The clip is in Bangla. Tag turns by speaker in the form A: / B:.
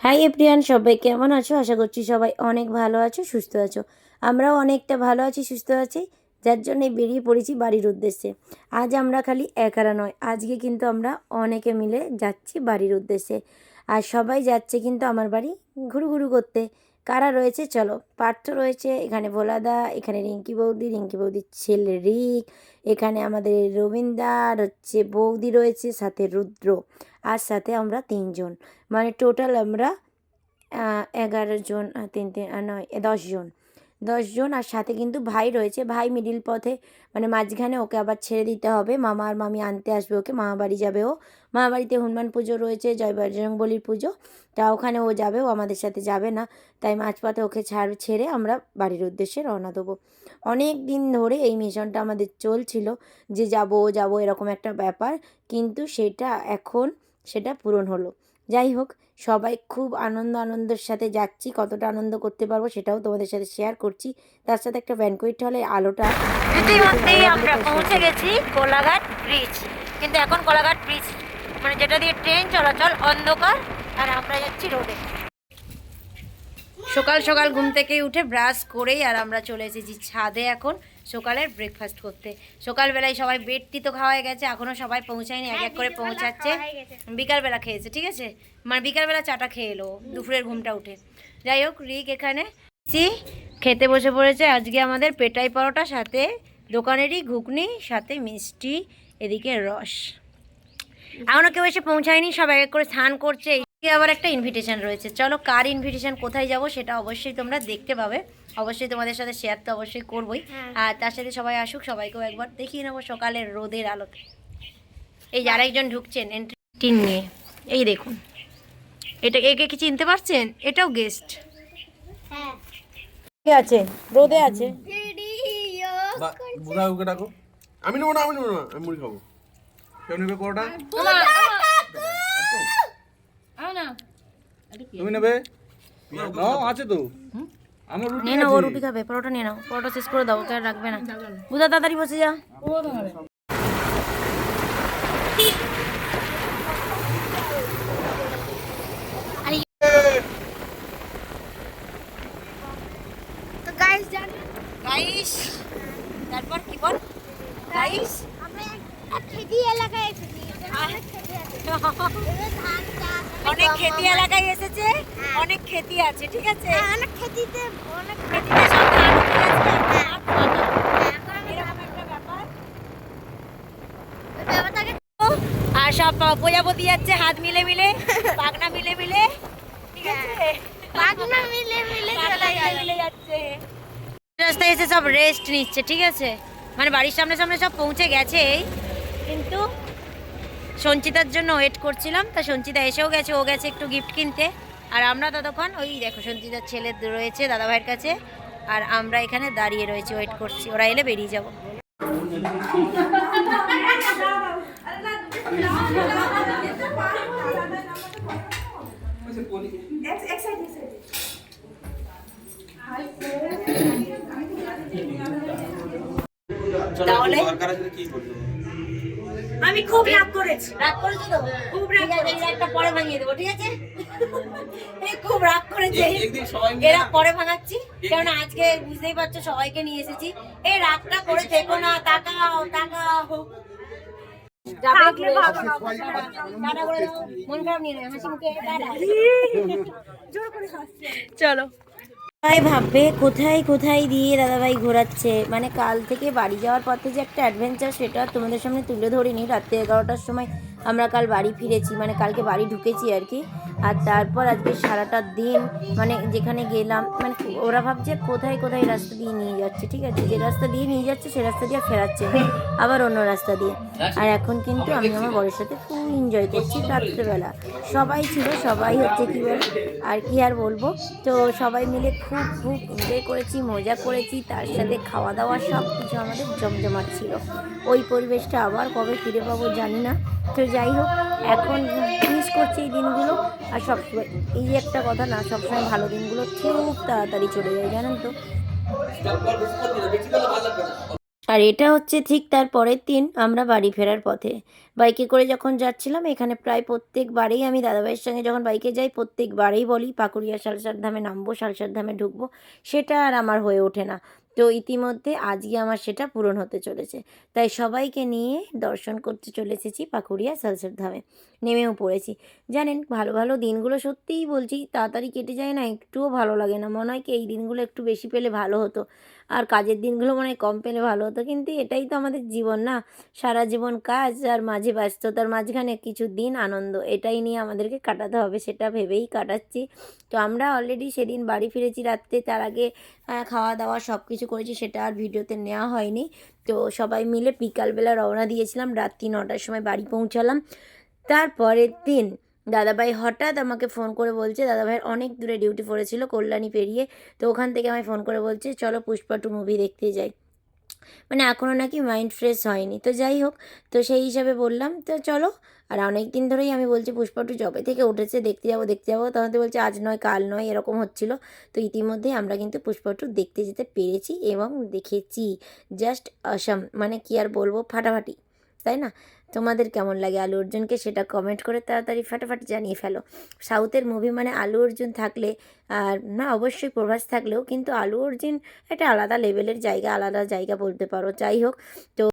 A: হাই এপ্রিয়ান সবাই কেমন আছো? আশা করছি সবাই অনেক ভালো আছো, সুস্থ আছো। আমরাও অনেকটা ভালো আছি, সুস্থ আছি। যার জন্যে বেরিয়ে পড়েছি বাড়ির উদ্দেশ্যে। আজ আমরা খালি একারা নয়, আজকে কিন্তু আমরা অনেকে মিলে যাচ্ছি বাড়ির উদ্দেশ্যে। আর সবাই যাচ্ছে কিন্তু আমার বাড়ি ঘুরু ঘুরু করতে। কারা রয়েছে? চলো, পার্থ রয়েছে, এখানে ভোলাদা, এখানে রিঙ্কি বৌদি, রিঙ্কি বৌদির ছেলে রিক, এখানে আমাদের রবীন্দার হচ্ছে বৌদি রয়েছে, সাথে রুদ্র। আর সাথে আমরা তিনজন। মানে টোটাল আমরা এগারো জন তিন তিন নয় দশজন দশ জন। দশ জন আর সাথে কিন্তু ভাই রয়েছে। ভাই মিডিল পথে মানে মাঝখানে ওকে আবার ছেড়ে দিতে হবে। মামা আর মামি আনতে আসবে ওকে, মামা বাড়ি যাবে ও। মামা বাড়িতে হনুমান পুজো রয়েছে, জয় বজরংবলির পুজো। তা ওখানে ও যাবে, ও আমাদের সাথে যাবে না। তাই মাঝপথে ওকে ছাড়, ছেড়ে আমরা বাড়ির উদ্দেশ্যে রওনা দেবো। অনেক দিন ধরে এই মিশনটা আমাদের চলছিল যে যাব যাব এরকম একটা ব্যাপার। কিন্তু সেটা এখন সেটা পূরণ হলো। যাই হোক, সবাই খুব আনন্দ আনন্দের সাথে যাচ্ছি, কতটা আনন্দ করতে পারব সেটাও তোমাদের সাথে শেয়ার করছি। তার সাথে একটা ব্যানকুইট হলে আলোটা
B: ইতিমধ্যেই আমরা পৌঁছে গেছি কোলাঘাট ব্রিজ কিন্তু এখন কোলাঘাট ব্রিজ মানে যেটা দিয়ে ট্রেন চলাচল অন্ধকার, আর আমরা যাচ্ছি রোডে সকাল সকাল ঘুম থেকে উঠে ব্রাশ করেই আর আমরা চলে এসেছি ছাদে এখন। সকালের ব্রেকফাস্ট করতে। সকালবেলায় সবাই বেডটি তো খাওয়া হয়ে গেছে এখনও সবাই পৌঁছায়নি এক এক করে পৌঁছাচ্ছে। বিকালবেলা খেয়েছে ঠিক আছে? মানে বিকালবেলা চাটা খেয়ে এলো দুপুরের ঘুমটা উঠে। যাই হোক রিক এখানে। জি, খেতে বসে পড়েছে। আজকে আমাদের পেটাই পরোটা সাথে দোকানেরই ঘুগনি সাথে মিষ্টি এদিকে রস। এখনও কেউ এসে পৌঁছায়নি সব এক এক করে স্নান করছে। আবার একটা ইনভিটেশান রয়েছে। চলো কার ইনভিটেশান কোথায় যাব সেটা অবশ্যই তোমরা দেখতে পাবে। অবশ্যই তোমাদের সাথে শেয়ার তো অবশ্যই করবোই। আর তার সাথে সবাই আসুক সবাইকেও একবার দেখিয়ে নেব সকালের রোদের আলোতে। এই যে আরেকজন ঢুকছেন এন্ট্রি নিয়ে। এই দেখুন। এটা একে কি চিনতে পারছেন? এটাও গেস্ট
A: কে আছে? রোদে আছে?
C: আমি নেব না আমি নেব না আমি মুড়ি খাব। কেউ নেবে পরোটা? তুমি নেবে? নাও আছে তো। আমার রুটি
A: নিয়ে নাও রুটি খাবে পরোটা নিয়ে নাও। পরোটা শেষ করে দাও ওকে রাখবে না। বুঝা তাড়াতাড়ি বসে যা।
D: গাইস
B: তারপর কি বল? গাইস
D: আমরা অনেক খেতি
B: এলাকায় এসেছে? অনেক খেতি আছে ঠিক আছে?
D: হ্যাঁ, অনেক খেতিতে অনেক
B: খেতিতে সব ধান উঠে গেছে,
D: হ্যাঁ।
B: আর সব প্রজাপতি যাচ্ছে হাত মিলে মিলে পাখনা মিলে মিলে ঠিক আছে?
D: মিলে মিলে
B: মিলে যাচ্ছে। রাস্তায় এসে সব রেস্ট নিচ্ছে ঠিক আছে? মানে বাড়ির সামনে সামনে সব পৌঁছে গেছে কিন্তু সঞ্চিতার জন্য ওয়েট করছিলাম। তা সঞ্চিতা এসেও গেছে ও গেছে একটু গিফট কিনতে। আর আমরা ততক্ষণ ওই দেখো সঞ্চিতার ছেলে রয়েছে দাদাভাইয়ের কাছে আর আমরা এখানে দাঁড়িয়ে রয়েছি ওয়েট করছি। ওরা এলে বেরিয়ে যাব। তাহলে আমি খুব রাগ করেছি রাগ করেছি তো খুব রাগ করেছি এই রাগটা পরে ভাঙিয়ে দেবো ঠিক আছে এই খুব রাগ করেছে এরা পরে ভাঙাচ্ছি কারণ আজকে বুঝতেই পারছ সবাইকে নিয়ে এসেছি এই রাগটা করে থেকো না তাকাও তাকাও। মন। চলো
A: সবাই ভাববে? কোথায় কোথায় দিয়ে দাদাভাই ঘোরাচ্ছে? মানে কাল থেকে বাড়ি যাওয়ার পথে যে একটা অ্যাডভেঞ্চার সেটা তোমাদের সামনে তুলে ধরিনি। রাত্রি এগারোটার সময় আমরা কাল বাড়ি ফিরেছি মানে কালকে বাড়ি ঢুকেছি আর কি। আর তারপর আজকে সারাটা দিন মানে যেখানে গেলাম মানে ওরা ভাবছে কোথায় কোথায় রাস্তা দিয়ে নিয়ে যাচ্ছে, ঠিক আছে? যে রাস্তা দিয়ে নিয়ে যাচ্ছে, সে রাস্তা দিয়ে ফেরাচ্ছে আবার অন্য রাস্তা দিয়ে। আর এখন কিন্তু আমি আমার বরের সাথে খুব এনজয় করছি রাত্রেবেলা। সবাই ছিল, সবাই হচ্ছে কী বল, আর কি আর বলব? তো সবাই মিলে খুব খুব এনজয় করেছি, মজা করেছি। তার সাথে খাওয়া দাওয়া সব কিছু আমাদের জমজমাট ছিল। ওই পরিবেশটা আবার কবে ফিরে পাবো জানি না। তো যাই হোক, এখন মিস করছি এই দিনগুলো। আর সবসময় এই একটা কথা না, সবসময় ভালো দিনগুলো খুব তাড়াতাড়ি চলে যায়, জানেন তো? আর এটা হচ্ছে ঠিক তার পরের দিন আমরা বাড়ি ফেরার পথে। বাইকে করে যখন যাচ্ছিলাম, এখানে প্রায় প্রত্যেকবারেই আমি দাদাভাইয়ের সঙ্গে যখন বাইকে যাই, প্রত্যেকবারেই বলি, পাকুড়িয়া সালসার ধামে নামবো, সালসার ধামে ঢুকবো, সেটা আর আমার হয়ে ওঠে না। তো ইতিমধ্যে আজকে আমার সেটা পূরণ হতে চলেছে। তাই সবাইকে নিয়ে দর্শন করতে চলে এসেছি পাকুড়িয়া সালসার ধামে। নেমেও পড়েছি। জানেন, ভালো ভালো দিনগুলো সত্যিই বলছি, তাড়াতাড়ি কেটে যায় না, একটুও ভালো লাগে না। মনে হয় কি এই দিনগুলো একটু বেশি পেলে ভালো হতো। আর কাজের দিনগুলো মনে হয় কম পেলে ভালো হতো। কিন্তু এটাই তো আমাদের জীবন না? সারা জীবন কাজ আর মাঝে ব্যস্ততার মাঝখানে কিছু দিন আনন্দ, এটাই নিয়ে আমাদেরকে কাটাতে হবে, সেটা ভেবেই কাটাচ্ছি। তো আমরা অলরেডি সেদিন বাড়ি ফিরেছি রাত্রে, তার আগে খাওয়া দাওয়া সব কিছু করেছি, সেটা আর ভিডিওতে নেওয়া হয়নি। তো সবাই মিলে বিকালবেলা রওনা দিয়েছিলাম, রাত্রি নটার সময় বাড়ি পৌঁছালাম। তারপরের দিন দাদাভাই হঠাৎ আমাকে ফোন করে বলছে, দাদাভাইয়ের অনেক দূরে ডিউটি পড়েছিল কল্যাণী পেরিয়ে, তো ওখান থেকে আমায় ফোন করে বলছে, চলো পুষ্পা টু মুভি দেখতে যাই। মানে এখনও নাকি মাইন্ড ফ্রেশ হয়নি। তো যাই হোক, তো সেই হিসাবে বললাম, তো চলো। আর অনেক দিন ধরেই আমি বলছি, পুষ্পা টু জবে থেকে উঠেছে, দেখতে যাব দেখতে যাব। তখন তো বলছে, আজ নয়, কাল নয়, এরকম হচ্ছিল। তো ইতিমধ্যেই আমরা কিন্তু পুষ্পা টু দেখতে যেতে পেরেছি এবং দেখেছি। জাস্ট অসাম মানে কি আর বলব, ফাটাফাটি। তাই না? তোমাদের কেমন লাগে আলু অর্জুনকে? সেটা কমেন্ট করে তাড়াতাড়ি ফাটাফাট জানিয়ে ফেলো। সাউথের মুভি মানে আলু অর্জুন থাকলে আর না, অবশ্যই প্রভাস থাকলেও কিন্তু আলু অর্জুন একটা আলাদা লেভেলের জায়গা, আলাদা জায়গা বলতে পারো। যাই হোক, তো